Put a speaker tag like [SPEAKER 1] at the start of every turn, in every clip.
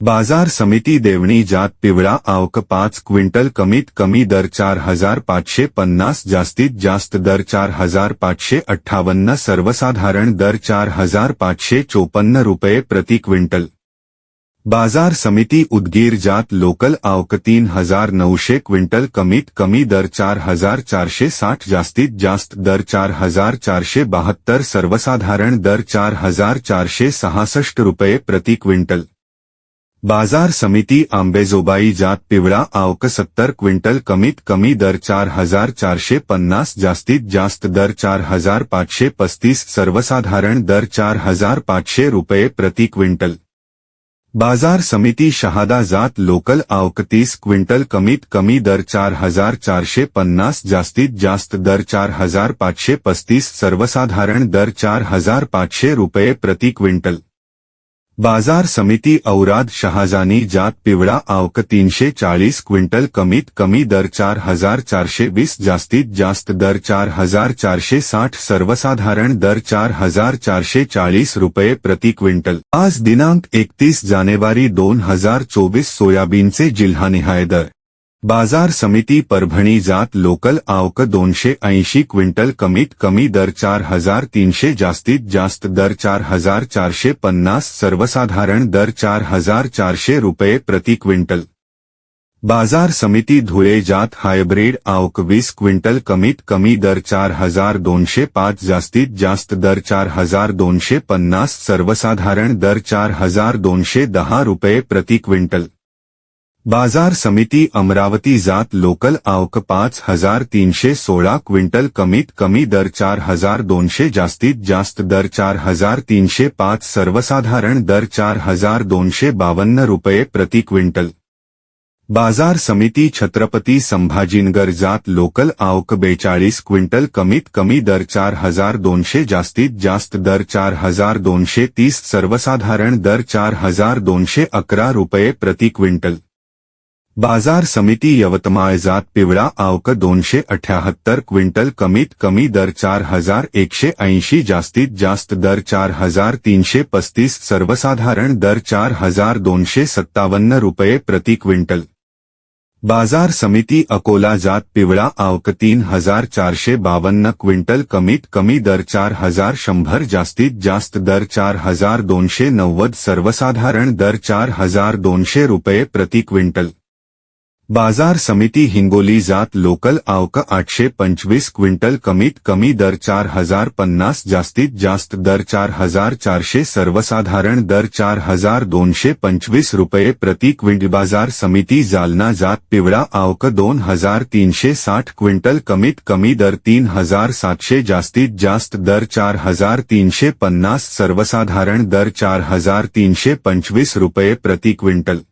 [SPEAKER 1] बाज़ार समिती देवणी जात पिवळा आवक पाच क्विंटल कमीत कमी दर चार हज़ार पाचशे पन्नास जास्तीत जास्त दर चार हज़ार पाचशे अठ्ठावन्न सर्वसाधारण दर चार हज़ार पाचशे चोपन्न रुपये प्रति क्विंटल. बाज़ार समिती उदगीर जात लोकल आवक तीन हज़ार नऊशे क्विंटल कमीत कमी दर चार हज़ार चारशे साठ जास्तीत जास्त दर चार हज़ार चारशे बहात्तर सर्वसाधारण दर चार हज़ार चारशे सहासष्ट रुपये प्रति क्विंटल. बाज़ार समिती आंबेजोबाई जात पिवळा आवक सत्तर क्विंटल कमीत कमी दर चार हज़ार चारशे पन्नास, जास्तीत जास्त दर चार हज़ार पाचशे पस्तीस, सर्वसाधारण दर चार हज़ार पाचशे रुपये प्रति क्विंटल. बाज़ार समिती शहादा जात लोकल आवक तीस क्विंटल कमीत कमी दर चार हज़ार चारशे पन्नास, जास्तीत जास्त दर चार हज़ार पाचशे पस्तीस, सर्वसाधारण दर चार हज़ार पाचशे रुपये प्रति क्विंटल. बाजार समिती औराद शहाजानी जात पिवळा आवक तीनशे चाळीस क्विंटल कमीत कमी दर चार हजार चारशे वीस जास्तीत जास्त दर चार हजार चारशे साठ सर्वसाधारण दर चार हजार चारशे चाळीस रुपये प्रति क्विंटल. आज दिनांक एकतीस जानेवारी दोन हजार चोवीस सोयाबीनचे जिल्हानिहाय दर. बाज़ार समिती परभणी जात लोकल आवक दोनशे ऐंशी क्विंटल कमीत कमी दर चार हज़ार तीनशे जास्तीत जास्त दर चार हज़ार चारशे पन्नास सर्वसाधारण दर चार हज़ार चारशे रुपये प्रति क्विंटल. बाज़ार समिती धुळे जात हायब्रिड आवक वीस क्विंटल कमीत कमी दर चार हज़ार दोनशे पाच जास्तीत जास्त दर चार हज़ार दोनशे पन्नास सर्वसाधारण दर चार हज़ार दोनशे दहा रुपये प्रति क्विंटल. बाज़ार समिती अमरावती जात लोकल आवक पाच हज़ार तीनशे सोळा क्विंटल कमीत कमी दर चार हज़ार दोनशे जास्तीत जास्त दर चार हज़ार तीनशे पाच सर्वसाधारण दर चार हज़ार दोनशे बावन्न रुपये प्रति क्विंटल. बाज़ार समिती छत्रपती संभाजीनगर जात लोकल आवक बेचाळीस क्विंटल कमीत कमी दर चार हज़ार दोनशे जास्तीत जास्त दर चार हज़ार दोनशे तीस सर्वसाधारण दर चार हज़ार दोनशे अकरा रुपये प्रति क्विंटल. बाज़ार समिती यवतमाळ जात पिवळा आवक दोनशे अठ्याहत्तर क्विंटल कमीत कमी दर चार हज़ार एकशे ऐंशी जास्तीत जास्त दर चार हज़ार तीनशे पस्तीस सर्वसाधारण दर चार हज़ार दोनशे सत्तावन्न रुपये प्रति क्विंटल. बाज़ार समिती अकोला जात पिवळा आवक तीन हज़ार चारशे बावन्न क्विंटल कमीत कमी दर चार हज़ार शंभर जास्तीत जास्त दर चार हज़ार दोनशे नव्वद सर्वसाधारण दर चार हज़ार दोनशे रुपये प्रति क्विंटल. बाज़ार समिती हिंगोली जात लोकल आवक आठशे पंचवीस क्विंटल कमीत कमी दर चार हज़ार पन्नास जास्तीत जास्त दर चार हज़ार चारशे सर्वसाधारण दर चार हज़ार दोनशे पंचवीस रुपये प्रति क्विंटल बाज़ार समिती जालना जात पिवळा आवक दोन हज़ार तीनशे साठ क्विंटल कमीत कमी दर तीन हज़ार सातशे जास्तीत जास्त दर चार हज़ार तीनशे पन्नास सर्वसाधारण दर चार हज़ार तीनशे पंचवीस रुपये प्रति क्विंटल.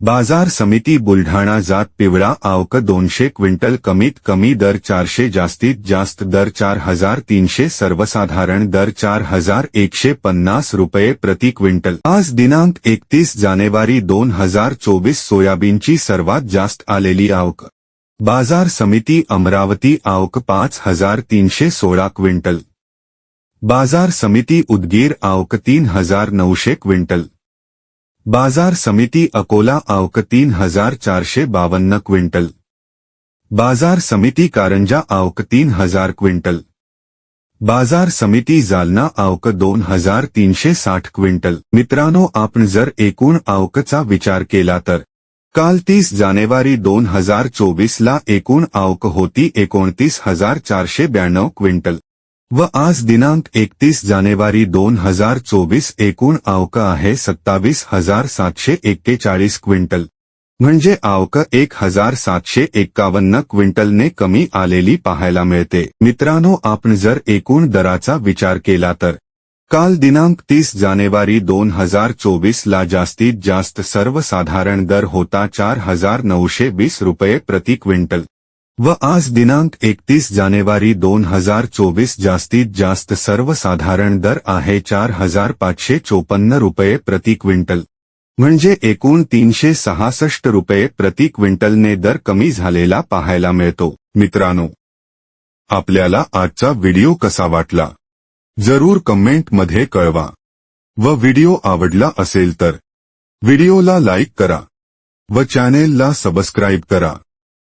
[SPEAKER 1] बाजार समिती बुलढाणा जात पिवळा आवक दोनशे क्विंटल कमीत कमी दर चारशे जास्तीत जास्त दर चार हजार तीनशे सर्वसाधारण दर चार हजार एकशे पन्नास रुपये प्रति क्विंटल. आज दिनांक एकतीस जानेवारी दोन हजार चोवीस सोयाबीनची सर्वात जास्त आलेली आवक. बाजार समिती अमरावती आवक पाच हजार तीनशे सोळा क्विंटल. बाजार समिती उदगीर आवक तीन हजार नऊशे क्विंटल. बाजार समिती अकोला आवक तीन हजार चारशे बावन्न क्विंटल. बाजार समिती कारंजा आवक तीन हजार क्विंटल. बाजार समिती जालना आवक दोन हजार तीनशे साठ क्विंटल. मित्रांनो आपण जर एकूण आवकचा विचार केला तर काल तीस जानेवारी दोन हजार चोवीसला एकूण आवक होती एकोणतीस हजार चारशे ब्याण्णव क्विंटल. व आज दिनांक एकतीस जानेवारी दोन हजार चोवीस एकूण आवक आहे सत्तावीस हजार सातशे एक्केचाळीस क्विंटल. म्हणजे आवक एक हजार सातशे एक्कावन्न क्विंटलने कमी आलेली पाहायला मिळते. मित्रांनो आपण जर एकूण दराचा विचार केला तर. काल दिनांक तीस जानेवारी दोन हजार चोवीसला जास्तीत जास्त सर्वसाधारण दर होता चार हजार नऊशे वीस रुपये प्रति क्विंटल. व आज दिनांक एकतीस जानेवारी दोन हजार चोवीस जास्तीत जास्त सर्वसाधारण दर आहे चार हजार पाचशे चोपन्न रुपये प्रति क्विंटल. म्हणजे एकूण तीनशे सहासष्ट रुपये प्रति क्विंटलने दर कमी झालेला पाहायला मिळतो. मित्रांनो आपल्याला आजचा व्हिडिओ कसा वाटला? जरूर कमेंटमध्ये कळवा. व व्हिडिओ आवडला असेल तर व्हिडिओला लाईक करा. व चॅनेलला सबस्क्राईब करा.